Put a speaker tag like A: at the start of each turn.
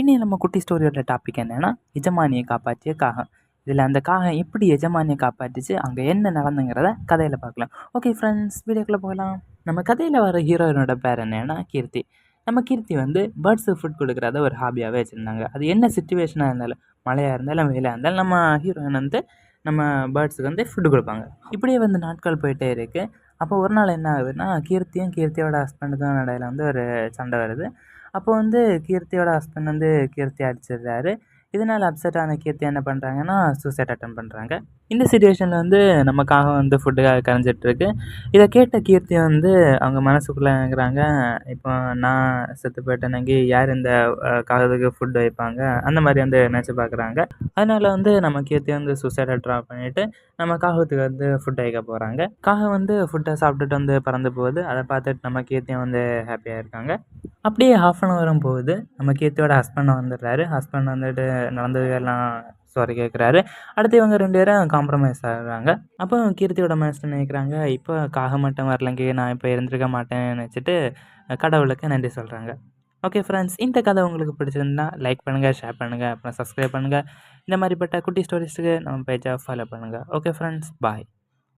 A: இன்னும் நம்ம குட்டி ஸ்டோரியோட டாபிக் என்னென்னா எஜமானியை காப்பாற்றிய காகம். இதில் அந்த காகம் எப்படி எஜமானியை காப்பாற்றிச்சு அங்கே என்ன நடந்துங்கிறத கதையில் பார்க்கலாம். ஓகே ஃப்ரெண்ட்ஸ் வீடியோக்குள்ளே போகலாம். நம்ம கதையில் வர ஹீரோயினோட பேர் என்னன்னா கீர்த்தி. நம்ம கீர்த்தி வந்து பேர்ட்ஸுக்கு ஃபுட் கொடுக்குறத ஒரு ஹாபியாகவே வச்சுருந்தாங்க. அது என்ன சுச்சுவேஷனாக இருந்தாலும் மழையாக இருந்தாலும் வெயிலாக இருந்தாலும் நம்ம ஹீரோயின் வந்து நம்ம பேர்ட்ஸுக்கு வந்து ஃபுட்டு கொடுப்பாங்க. இப்படியே வந்து நாட்கள் போயிட்டே இருக்குது அப்போ ஒரு நாள் என்ன ஆகுதுன்னா கீர்த்தியும் கீர்த்தியோட ஹஸ்பண்டுக்கும் இடையில வந்து ஒரு சண்டை வருது. அப்போ வந்து கீர்த்தியோட ஹஸ்பண்ட் வந்து கீர்த்தி அடிச்சிடுறாரு. இதனால் அப்செட் ஆன கீர்த்தி என்ன பண்ணுறாங்கன்னா சூசைட் அட்டன் பண்ணுறாங்க இந்த சுச்சுவேஷனில் வந்து நமக்காக வந்து ஃபுட்டுக்காக கரைஞ்சிட்ருக்கு இதை கேட்ட கீர்த்தி வந்து அவங்க மனசுக்குள்ளேங்கிறாங்க இப்போ நான் செத்து போயிட்டேனங்கி யார் இந்த காகத்துக்கு ஃபுட் வைப்பாங்க? அந்த மாதிரி வந்து நினச்சி பார்க்குறாங்க. அதனால் வந்து நம்ம கீர்த்தி வந்து சூசைடை ட்ரா பண்ணிவிட்டு நம்ம காகத்துக்கு வந்து ஃபுட் வைக்க போகிறாங்க காகம் வந்து ஃபுட்டை சாப்பிட்டுட்டு வந்து பறந்து போகுது. அதை பார்த்துட்டு நம்ம கீர்த்தியும் வந்து ஹாப்பியாக இருக்காங்க. அப்படியே ஹாஃப் அன் ஹவரும் போகுது. நம்ம கீர்த்தியோட ஹஸ்பண்ட் வந்துடுறாரு. ஹஸ்பண்ட் வந்துட்டு நடந்தது எல்லாம் சாரி கேட்குறாரு அடுத்து இவங்க ரெண்டு பேரும் காம்ப்ரமைஸ் ஆகுறாங்க. அப்போ கீர்த்தியோட மனசில் நினைக்கிறாங்க இப்போ காக மட்டும் வரலங்க நான் இப்போ இருந்திருக்க மாட்டேன்னு நினச்சிட்டு கடவுளுக்கு நன்றி சொல்கிறாங்க ஓகே ஃப்ரெண்ட்ஸ் இந்த கதை உங்களுக்கு பிடிச்சிருந்தா லைக் பண்ணுங்கள் ஷேர் பண்ணுங்கள் அப்புறம் சப்ஸ்கிரைப் பண்ணுங்கள் இந்த மாதிரிப்பட்ட குட்டி ஸ்டோரிஸுக்கு நம்ம பேஜை ஃபாலோ பண்ணுங்கள் ஓகே ஃப்ரெண்ட்ஸ் பாய்